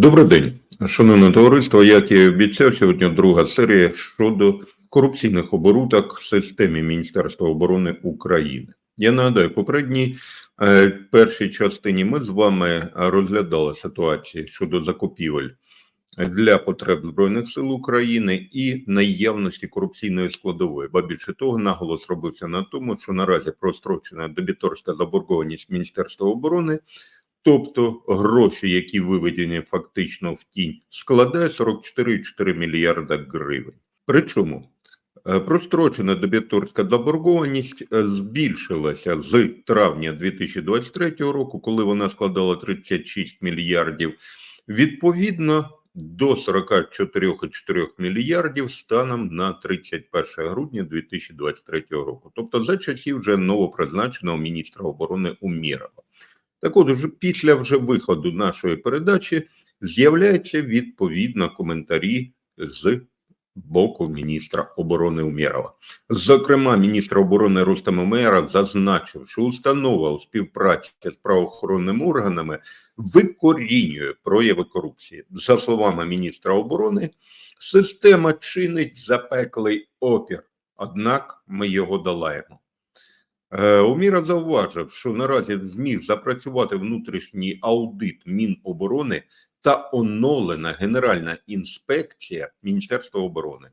Добрий день, шановне товариство. Як і обіцяв, сьогодні друга серія щодо корупційних оборудок в системі Міністерства оборони України. Я нагадаю, попередній е, першій частині ми з вами розглядали ситуації щодо закупівель для потреб збройних сил України і наявності корупційної складової. Ба більше того, наголос робився на тому, що наразі прострочена дебіторська заборгованість Міністерства оборони Тобто гроші, які виведені фактично в тінь, складає 44,4 мільярда гривень. Причому е, прострочена дебіторська заборгованість е, збільшилася з травня 2023 року, коли вона складала 36 мільярдів, відповідно до 44,4 мільярдів станом на 31 грудня 2023 року. Тобто за часів вже новопризначеного міністра оборони Умірова. Так от, вже після вже виходу нашої передачі з'являються відповідно коментарі з боку міністра оборони Умєрова. Зокрема, міністр оборони Рустам Умєров зазначив, що установа у співпраці з правоохоронними органами викорінює прояви корупції. За словами міністра оборони, система чинить запеклий опір, однак ми його долаємо. Е, Уміра зауважив, що наразі зміг запрацювати внутрішній аудит Міноборони та оновлена Генеральна інспекція Міністерства оборони.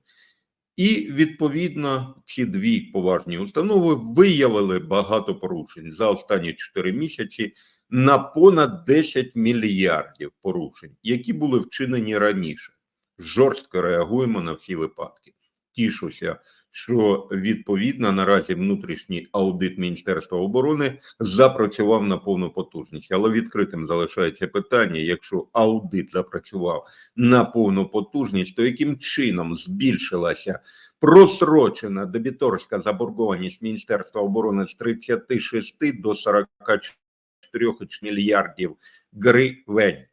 І відповідно ці дві поважні установи виявили багато порушень за останні 4 місяці на понад 10 мільярдів порушень, які були вчинені раніше. Жорстко реагуємо на всі випадки. Тішуся що відповідно наразі внутрішній аудит Міністерства оборони запрацював на повну потужність, але відкритим залишається питання: якщо аудит запрацював на повну потужність, то яким чином збільшилася просрочена дебіторська заборгованість Міністерства оборони з 36 до 44 мільярдів гривень?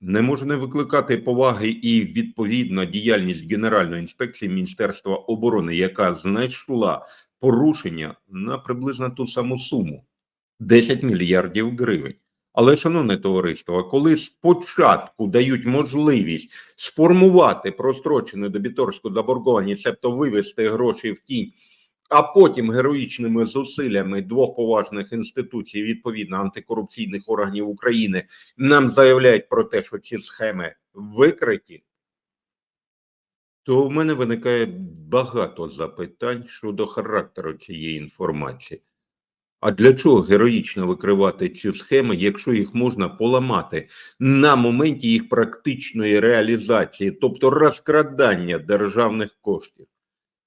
Не може не викликати поваги і відповідна діяльність Генеральної інспекції Міністерства оборони, яка знайшла порушення на приблизно ту саму суму 10 мільярдів гривень. Але, шановне товариство, коли спочатку дають можливість сформувати прострочену дебіторську заборгованість, тобто вивести гроші в тінь а потім героїчними зусиллями двох поважних інституцій, відповідно антикорупційних органів України, нам заявляють про те, що ці схеми викриті, то в мене виникає багато запитань щодо характеру цієї інформації. А для чого героїчно викривати ці схеми, якщо їх можна поламати на моменті їх практичної реалізації, тобто розкрадання державних коштів?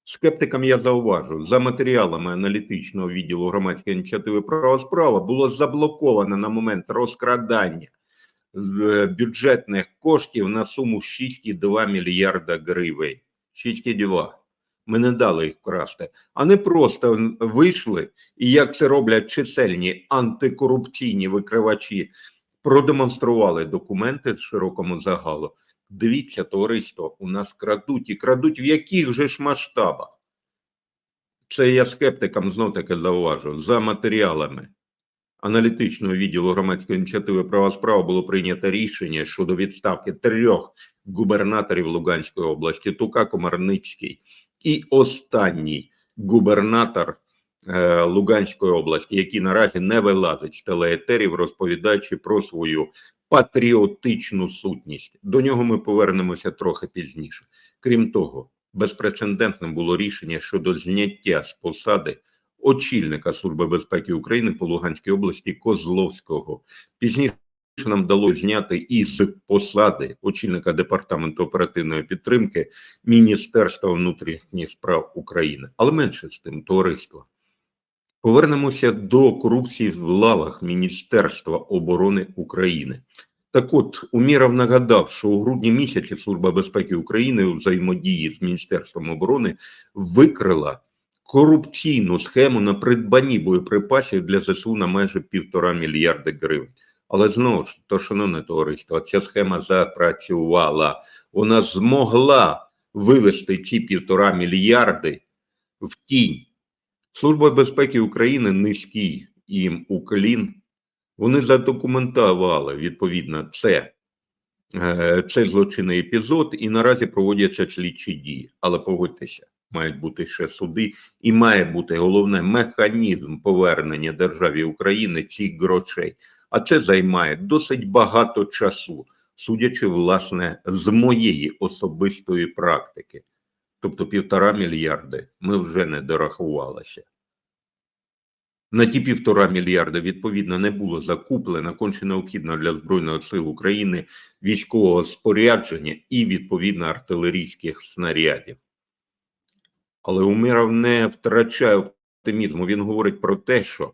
Скептикам я зауважу, за матеріалами аналітичного відділу громадської ініціативи права справа було заблоковано на момент розкрадання е, бюджетних коштів на суму 6,2 мільярда гривень. 6,2. Ми не дали їх вкрасти, а не просто вийшли, і як це роблять чисельні антикорупційні викривачі, продемонстрували документи широкому загалу. Дивіться, товариство, у нас крадуть і крадуть в яких же ж масштабах? Це я скептикам знов таки зауважу. За матеріалами аналітичного відділу громадської ініціативи права справа було прийнято рішення щодо відставки трьох губернаторів Луганської області: Тука Комарницький і останній губернатор Луганської області, який наразі не вилазить з телеетерів, розповідаючи про свою патріотичну сутність. До нього ми повернемося трохи пізніше. Крім того, безпрецедентним було рішення щодо зняття з посади очільника Служби безпеки України по Луганській області Козловського. Пізніше нам вдалося зняти із посади очільника департаменту оперативної підтримки Міністерства внутрішніх справ України, але менше з тим товариство. Повернемося до корупції в лавах Міністерства оборони України. Так от Уміров нагадав, що у грудні місяці Служба безпеки України у взаємодії з Міністерством оборони викрила корупційну схему на придбанні боєприпасів для ЗСУ на майже півтора мільярди гривень. Але знову ж то, шановне товариство, ця схема запрацювала. Вона змогла вивести ці півтора мільярди в тінь. Служба безпеки України низький їм уклін. Вони задокументували відповідно це. е, це злочинний епізод, і наразі проводяться слідчі дії. Але погодьтеся, мають бути ще суди, і має бути головне механізм повернення державі України цих грошей. А це займає досить багато часу, судячи власне з моєї особистої практики. Тобто півтора мільярди ми вже не дорахувалися. На ті півтора мільярда відповідно не було закуплено конче необхідно для Збройних сил України військового спорядження і відповідно артилерійських снарядів. Але Уміров не втрачає оптимізму. Він говорить про те, що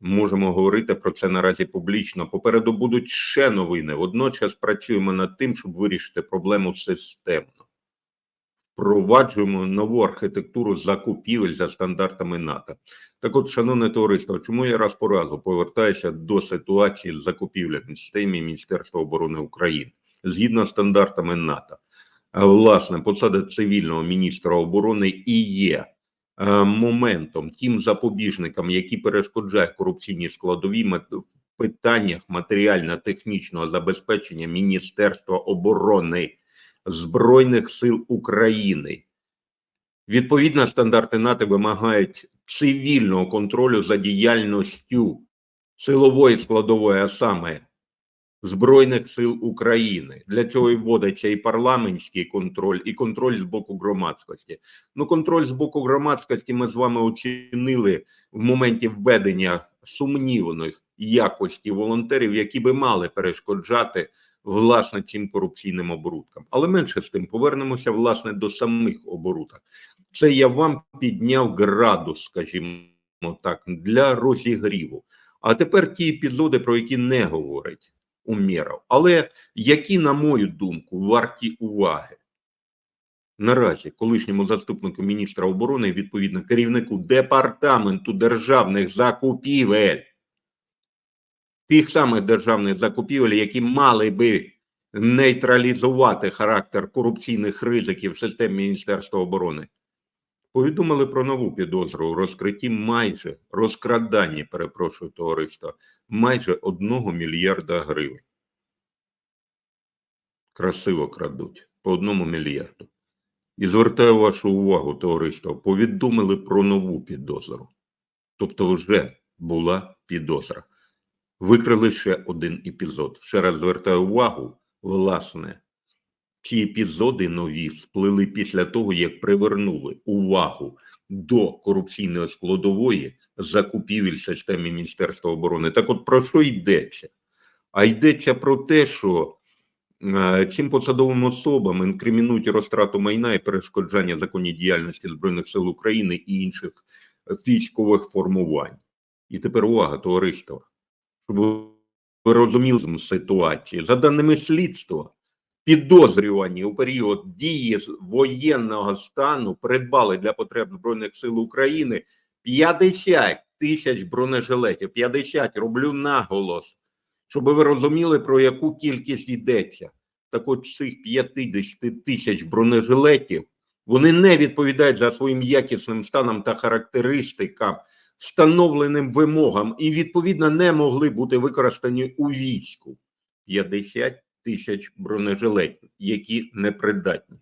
можемо говорити про це наразі публічно. Попереду будуть ще новини. Водночас працюємо над тим, щоб вирішити проблему системно. Впроваджуємо нову архітектуру закупівель за стандартами НАТО. Так от, шановне товариство, чому я раз по разу повертаюся до ситуації з закупівлями в системі Міністерства оборони України згідно з стандартами НАТО? Власне, посада цивільного міністра оборони і є моментом, тим запобіжником, які перешкоджають корупційній складовій мет- в питаннях матеріально-технічного забезпечення Міністерства оборони Збройних сил України. Відповідно, стандарти НАТО вимагають цивільного контролю за діяльністю силової складової, а саме Збройних сил України. Для цього і вводиться і парламентський контроль, і контроль з боку громадськості. Ну, контроль з боку громадськості ми з вами оцінили в моменті введення сумнівних якості волонтерів, які би мали перешкоджати власне цим корупційним оборудкам. Але менше з тим повернемося власне до самих оборудок. Це я вам підняв градус, скажімо так, для розігріву. А тепер ті епізоди, про які не говорить Умєров, але які, на мою думку, варті уваги. Наразі колишньому заступнику міністра оборони, відповідно керівнику департаменту державних закупівель, тих самих державних закупівель, які мали би нейтралізувати характер корупційних ризиків в системі Міністерства оборони, повідомили про нову підозру у розкритті майже розкраданні, перепрошую товариства, майже одного мільярда гривень. Красиво крадуть по одному мільярду. І звертаю вашу увагу, товариство, повідомили про нову підозру. Тобто вже була підозра. Викрили ще один епізод. Ще раз звертаю увагу, власне, ці епізоди нові всплили після того, як привернули увагу до корупційної складової закупівель системи Міністерства оборони. Так от про що йдеться? А йдеться про те, що е, цим посадовим особам інкримінують розтрату майна і перешкоджання законній діяльності Збройних сил України і інших військових формувань. І тепер увага, товариство, щоб ви розуміли ситуації. За даними слідства, підозрювані у період дії воєнного стану придбали для потреб Збройних сил України 50 тисяч бронежилетів, 50, роблю наголос, щоб ви розуміли, про яку кількість йдеться. Так от цих 50 тисяч бронежилетів, вони не відповідають за своїм якісним станом та характеристикам, встановленим вимогам, і відповідно не могли бути використані у війську. 50 тисяч бронежилетів, які непридатні.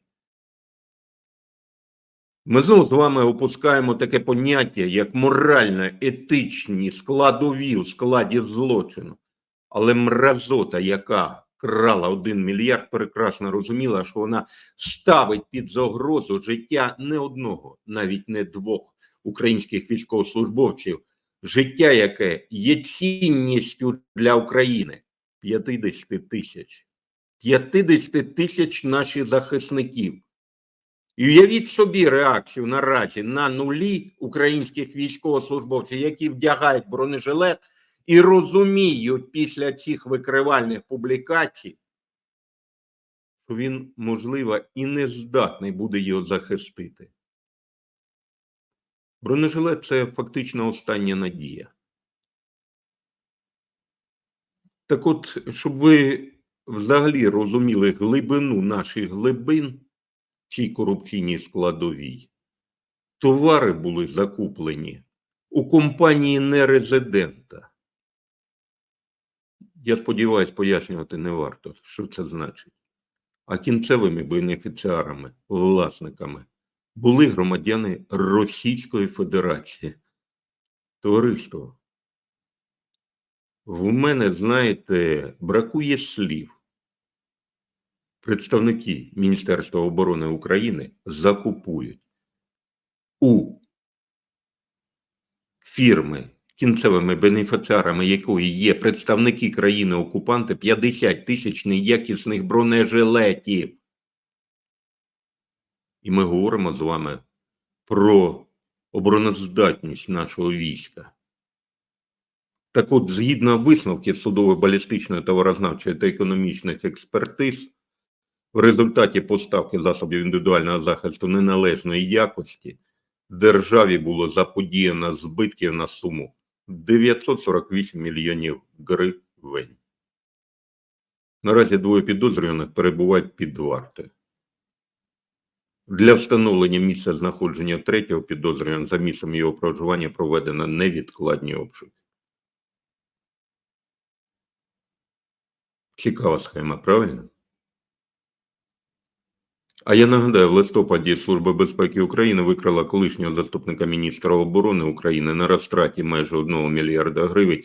Ми знову з вами опускаємо таке поняття, як морально-етичні складові у складі злочину. Але мразота, яка крала один мільярд, прекрасно розуміла, що вона ставить під загрозу життя не одного, навіть не двох українських військовослужбовців, життя, яке є цінністю для України 50 тисяч. 50 тисяч наших захисників. І уявіть собі реакцію наразі на нулі українських військовослужбовців, які вдягають бронежилет і розуміють після цих викривальних публікацій, що він, можливо, і не здатний буде його захистити. Бронежилет це фактично остання надія. Так от, щоб ви взагалі розуміли глибину наших глибин цій корупційній складовій, товари були закуплені у компанії нерезидента. Я сподіваюся, пояснювати не варто, що це значить. А кінцевими бенефіціарами, власниками були громадяни Російської Федерації. Товариство, в мене, знаєте, бракує слів. Представники Міністерства оборони України закупують у фірми, кінцевими бенефіціарами якої є представники країни-окупанти 50 тисяч неякісних бронежилетів. І ми говоримо з вами про обороноздатність нашого війська. Так от, згідно висновків судово-балістичної товарознавчої та економічних експертиз, в результаті поставки засобів індивідуального захисту неналежної якості державі було заподіяно збитків на суму 948 мільйонів гривень. Наразі двоє підозрюваних перебувають під вартою. Для встановлення місця знаходження третього підозрюваного за місцем його проживання проведено невідкладні обшуки. Цікава схема, правильно? А я нагадаю, в листопаді Служба безпеки України викрила колишнього заступника міністра оборони України на розтраті майже 1 мільярда гривень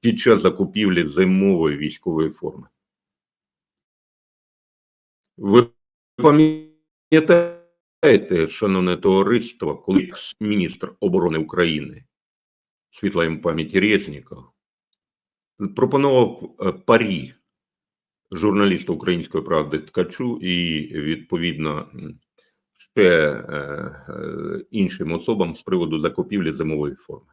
під час закупівлі зимової військової форми. Ви пам'ятаєте, шановне товариство, коли міністр оборони України світла їм пам'яті Резніков пропонував е, парі журналісту Української правди Ткачу і відповідно ще е, е, іншим особам з приводу закупівлі зимової форми.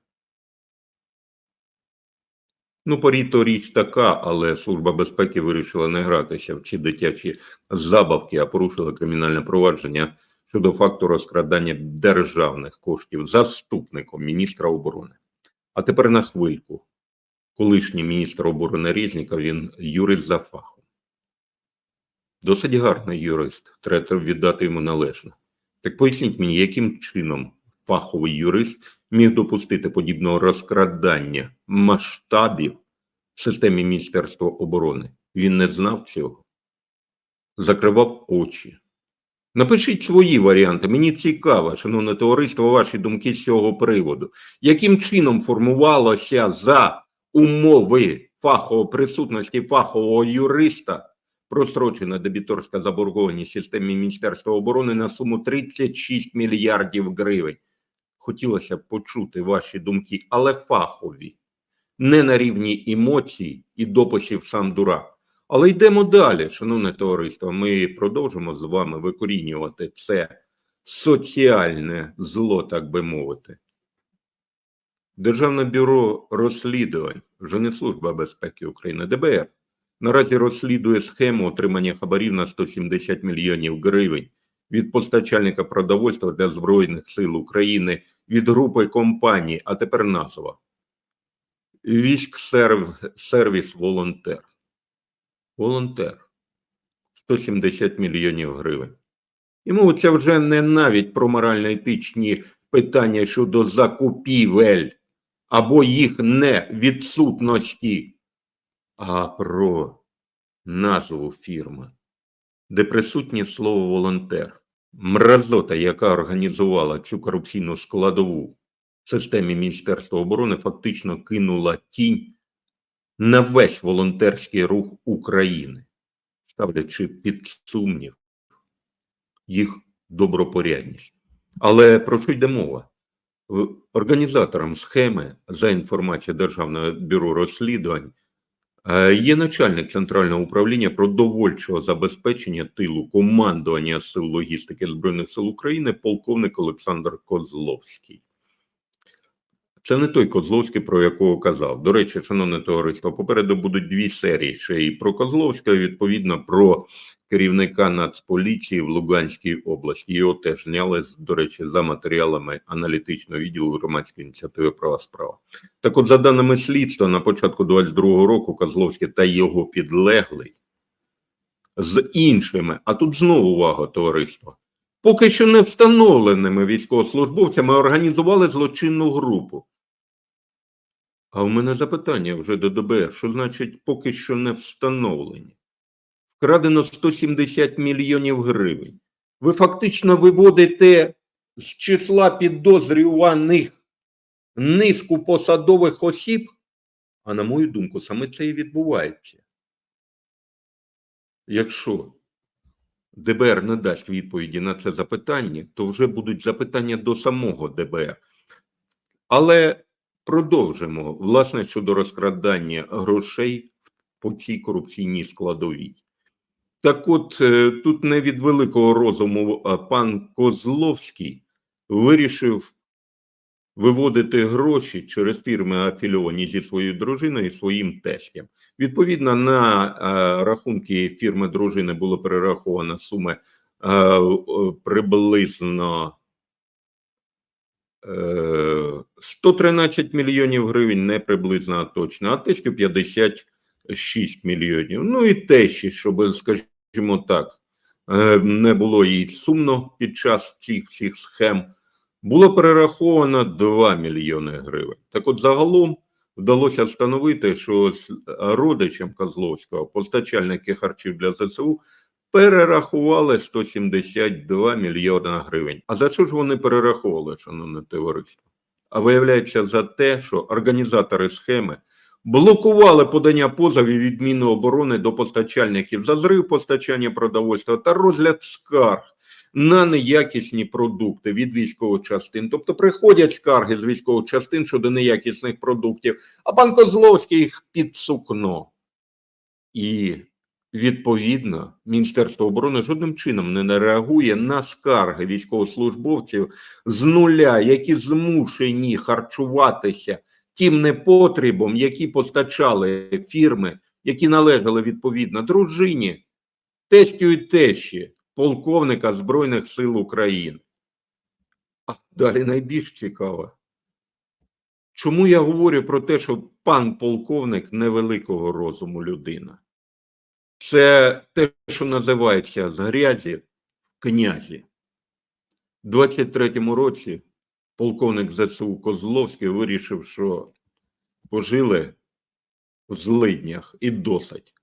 Ну, парі то річ така, але Служба безпеки вирішила не гратися в ці дитячі забавки, а порушила кримінальне провадження щодо факту розкрадання державних коштів заступником міністра оборони. А тепер на хвильку. Колишній міністр оборони Резніков, він юрист за фахом. Досить гарний юрист, треба віддати йому належне. Так поясніть мені, яким чином фаховий юрист міг допустити подібного розкрадання масштабів в системі Міністерства оборони? Він не знав цього, закривав очі. Напишіть свої варіанти. Мені цікаво, шановне товариство, ваші думки з цього приводу. Яким чином формувалося за умови фахової присутності фахового юриста прострочена дебіторська заборгованість системі Міністерства оборони на суму 36 мільярдів гривень? Хотілося б почути ваші думки, але фахові, не на рівні емоцій і дописів сам дурак. Але йдемо далі, шановне товариство. Ми продовжимо з вами викорінювати це соціальне зло, так би мовити. Державне бюро розслідувань, вже не Служба безпеки України, ДБР, наразі розслідує схему отримання хабарів на 170 мільйонів гривень від постачальника продовольства для Збройних сил України від групи компаній, а тепер назва Військ сервіс волонтер. Волонтер 170 мільйонів гривень. І мовиться вже не навіть про морально-етичні питання щодо закупівель або їх невідсутності, а про назву фірми, де присутнє слово волонтер. Мразота, яка організувала цю корупційну складову в системі Міністерства оборони, фактично кинула тінь на весь волонтерський рух України, ставлячи під сумнів їх добропорядність. Але про що йде мова? Організатором схеми, за інформацією Державного бюро розслідувань, е, є начальник Центрального управління продовольчого забезпечення тилу командування сил логістики Збройних сил України, полковник Олександр Козловський. Це не той Козловський, про якого казав. До речі, шановне товариство, попереду будуть дві серії ще і про Козловського, і, відповідно, про керівника Нацполіції в Луганській області. Його теж зняли, до речі, за матеріалами аналітичного відділу громадської ініціативи права справа. Так от, за даними слідства, на початку 22-го року Козловський та його підлеглий з іншими, а тут знову увага, товариство, поки що не встановленими військовослужбовцями організували злочинну групу. А в мене запитання вже до ДБР, що значить поки що не встановлені. Вкрадено 170 мільйонів гривень. Ви фактично виводите з числа підозрюваних низку посадових осіб, а на мою думку, саме це і відбувається. Якщо ДБР не дасть відповіді на це запитання, то вже будуть запитання до самого ДБР. Але продовжимо власне щодо розкрадання грошей по цій корупційній складовій. Так от, е, тут не від великого розуму пан Козловський вирішив виводити гроші через фірми афільовані зі своєю дружиною і своїм тестям. Відповідно, на е, рахунки фірми дружини було перераховано суми е, е, приблизно е, 113 мільйонів гривень, не приблизно, а точно, а тестю 56 мільйонів. Ну і тещі, щоб, скажімо так, е, не було їй сумно під час цих всіх схем було перераховано 2 мільйони гривень. Так от загалом вдалося встановити, що родичам Козловського постачальники харчів для ЗСУ перерахували 172 мільйона гривень. А за що ж вони перераховували, шановне товариство? А виявляється за те, що організатори схеми блокували подання позовів від Міноборони до постачальників за зрив постачання продовольства та розгляд скарг на неякісні продукти від військових частин. Тобто приходять скарги з військових частин щодо неякісних продуктів, а пан Козловський їх під сукно. І відповідно Міністерство оборони жодним чином не реагує на скарги військовослужбовців з нуля, які змушені харчуватися тим непотребом, які постачали фірми, які належали відповідно дружині, тестю і тещі полковника Збройних сил України. А далі найбільш цікаво. Чому я говорю про те, що пан полковник невеликого розуму людина? Це те, що називається з грязі в князі. У 23-му році полковник ЗСУ Козловський вирішив, що пожили в злиднях і досить.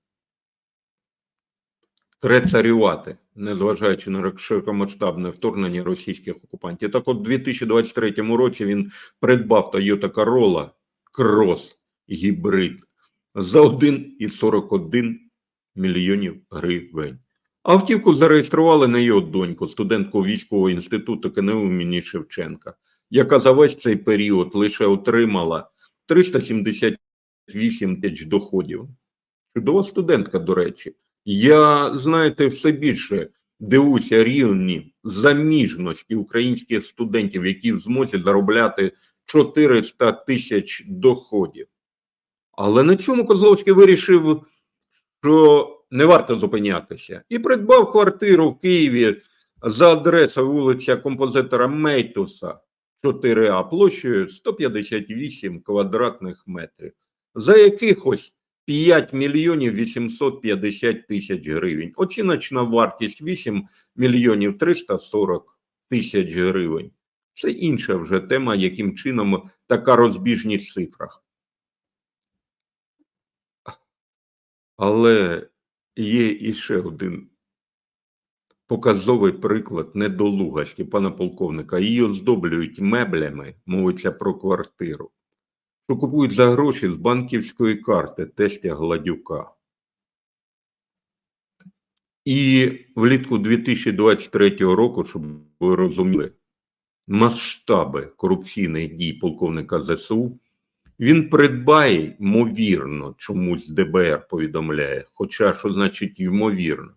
Треба царювати, незважаючи на широкомасштабне вторгнення російських окупантів. Так от у 2023 році він придбав Toyota Corolla Cross гібрид за 1,41 мільйонів гривень. Автівку зареєстрували на його доньку, студентку військового інституту КНУ імені Шевченка, яка за весь цей період лише отримала 378 тисяч доходів. Чудова студентка, до речі. Я, знаєте, все більше дивуся рівні заміжності українських студентів, які в змозі заробляти 400 тисяч доходів. Але на цьому Козловський вирішив, що не варто зупинятися, і придбав квартиру в Києві за адресою вулиця композитора Мейтуса 4А площею 158 квадратних метрів, за якихось 5 мільйонів 850 тисяч гривень. Оціночна вартість 8 мільйонів 340 тисяч гривень. Це інша вже тема, яким чином така розбіжність в цифрах. Але є іще один показовий приклад недолугості пана полковника. Її оздоблюють меблями, мовиться про квартиру що купують за гроші з банківської карти тестя Гладюка. І влітку 2023 року, щоб ви розуміли, масштаби корупційних дій полковника ЗСУ, він придбає, ймовірно, чомусь ДБР повідомляє, хоча що значить ймовірно,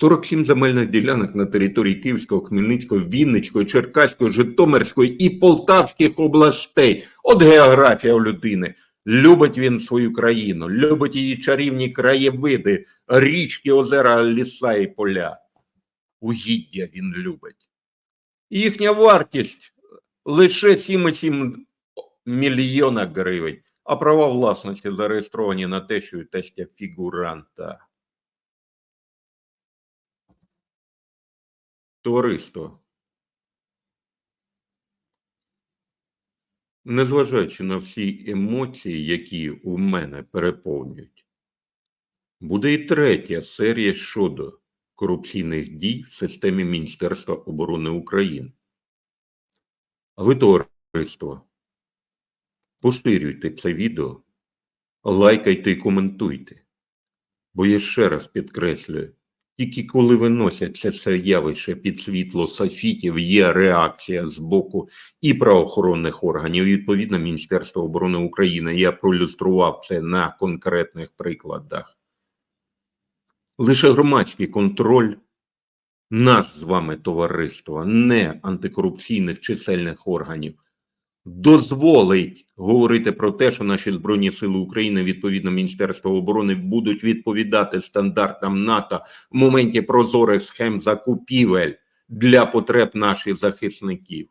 47 земельних ділянок на території Київського, Хмельницького, Вінницької, Черкаської, Житомирської і Полтавських областей. От географія у людини. Любить він свою країну, любить її чарівні краєвиди, річки, озера, ліса і поля. Угіддя він любить. Їхня вартість лише 7,7 мільйона гривень, а права власності зареєстровані на те, що тестя фігуранта. Товариство. незважаючи на всі емоції, які у мене переповнюють, буде і третя серія щодо корупційних дій в системі Міністерства оборони України. А ви, товариство, поширюйте це відео, лайкайте і коментуйте. Бо я ще раз підкреслюю, тільки коли виносяться це явище під світло софітів, є реакція з боку і правоохоронних органів, і відповідно Міністерства оборони України. Я проілюстрував це на конкретних прикладах. Лише громадський контроль, наш з вами товариство, не антикорупційних чисельних органів, дозволить говорити про те, що наші Збройні Сили України, відповідно Міністерства оборони, будуть відповідати стандартам НАТО в моменті прозорих схем закупівель для потреб наших захисників.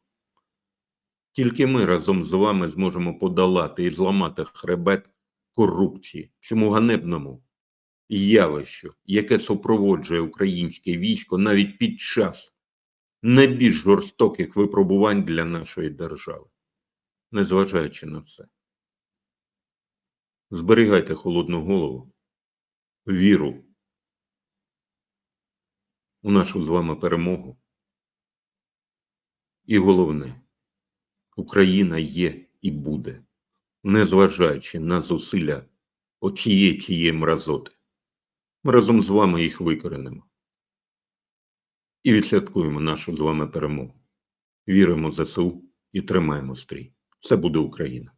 Тільки ми разом з вами зможемо подолати і зламати хребет корупції, цьому ганебному явищу, яке супроводжує українське військо навіть під час найбільш жорстоких випробувань для нашої держави, незважаючи на все. Зберігайте холодну голову, віру у нашу з вами перемогу. І головне, Україна є і буде, незважаючи на зусилля оцієї цієї мразоти. Ми разом з вами їх викоренимо. І відсвяткуємо нашу з вами перемогу. Віримо в ЗСУ і тримаємо стрій. Все буде Україна.